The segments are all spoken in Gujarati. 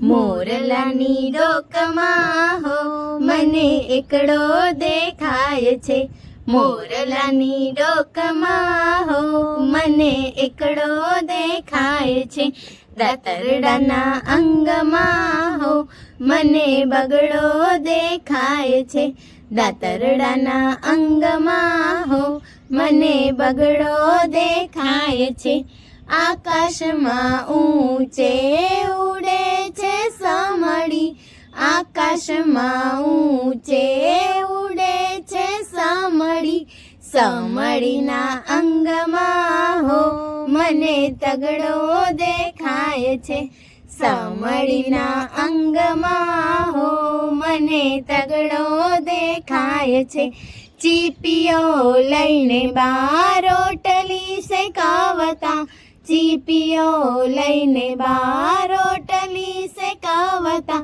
મોરલાની ડોકમાં હો, મને એકડો દેખાય છે. મોરલાની ડોકમાં હો, મને એકડો દેખાય છે. દાતરડાના અંગમાં હો, મને બગડો દેખાય છે. દાતરડાના અંગમાં હો, મને બગડો દેખાય છે. આકાશમાં ઊંચે ઉડે છે સમડી આકાશમાં ઊંચે ઉડે છે સમડી સમડીના અંગમાં હો, મને તગડો દેખાય છે. સમડીના અંગમાં હો, મને તગડો દેખાય છે. ચીપીઓ લઈને બારોટલી શેકાવતા ચીપીઓ લઈને બારોટલી શેકાવતા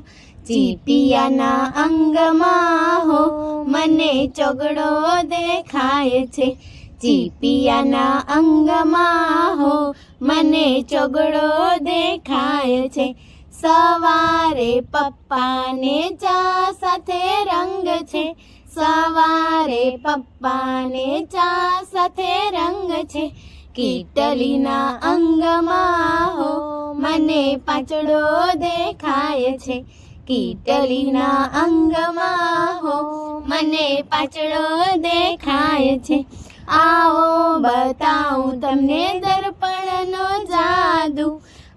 ચીપિયાના અંગમાં હો મને ચોગડો દેખાય છે ચીપિયાના અંગમાં હો મને ચોગડો દેખાય છે સવારે પપ્પાને ચા સાથે રંગ છે સવારે પપ્પાને ચા સાથે રંગ છે કીટલીના અંગમાં હો મને પાછળો દેખાય છે કીટલીના અંગમાં હો મને પાછળો દેખાય છે આવો બતાવું તમને દર્પણનો જાદુ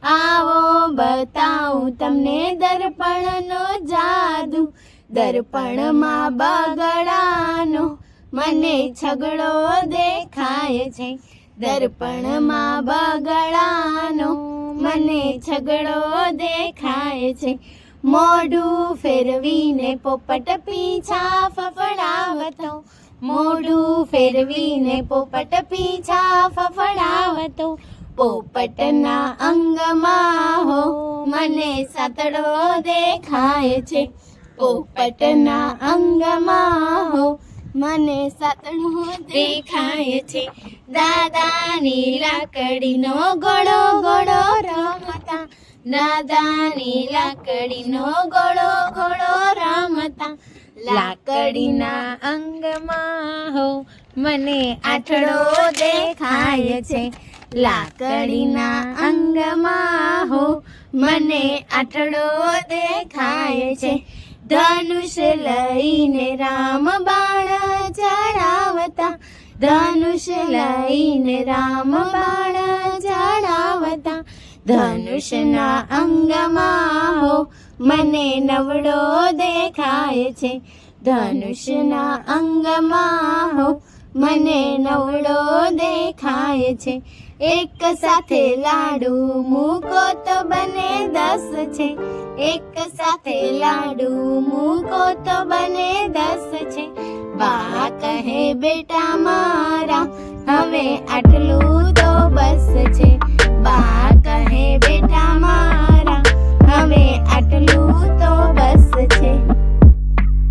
આવો બતાવું તમને દર્પણનો જાદુ દર્પણમાં બગડાનો મને છગડો દેખાય છે દર્પણમાં બગડાનો મને છગડો દેખાય છે. મોઢું ફેરવીને પોપટ પીછા ફફડાવતો. મોઢું ફેરવીને પોપટ પીછા ફફડાવતો. પોપટના અંગમાં હો, મને સાતડો દેખાય છે. પોપટના અંગમાં હો, મને સાતડો દેખાય છે. દાદાની લાકડીનો ગોળો ગોળો રમતા. દાદાની લાકડીનો ગોળો ગોળો રમતા. લાકડીના અંગમાં હો, મને આઠડો દેખાય છે. લાકડીના અંગમાં હો, મને આઠડો દેખાય છે. ધનુષ લઈને રામ બાણ ચડાવતા ધનુષ લઈને રામ બાણ ચડાવતા ધનુષના અંગમાં હો મને નવડો દેખાય છે ધનુષના અંગમાં હો મને નવડો દેખાય છે એક સાથે લાડુ મૂકો તો બને દસ છે એક સાથે લાડુ મૂકો તો બને દસ છે બા હે બેટા મારા હવે આટલું તો બસ છે.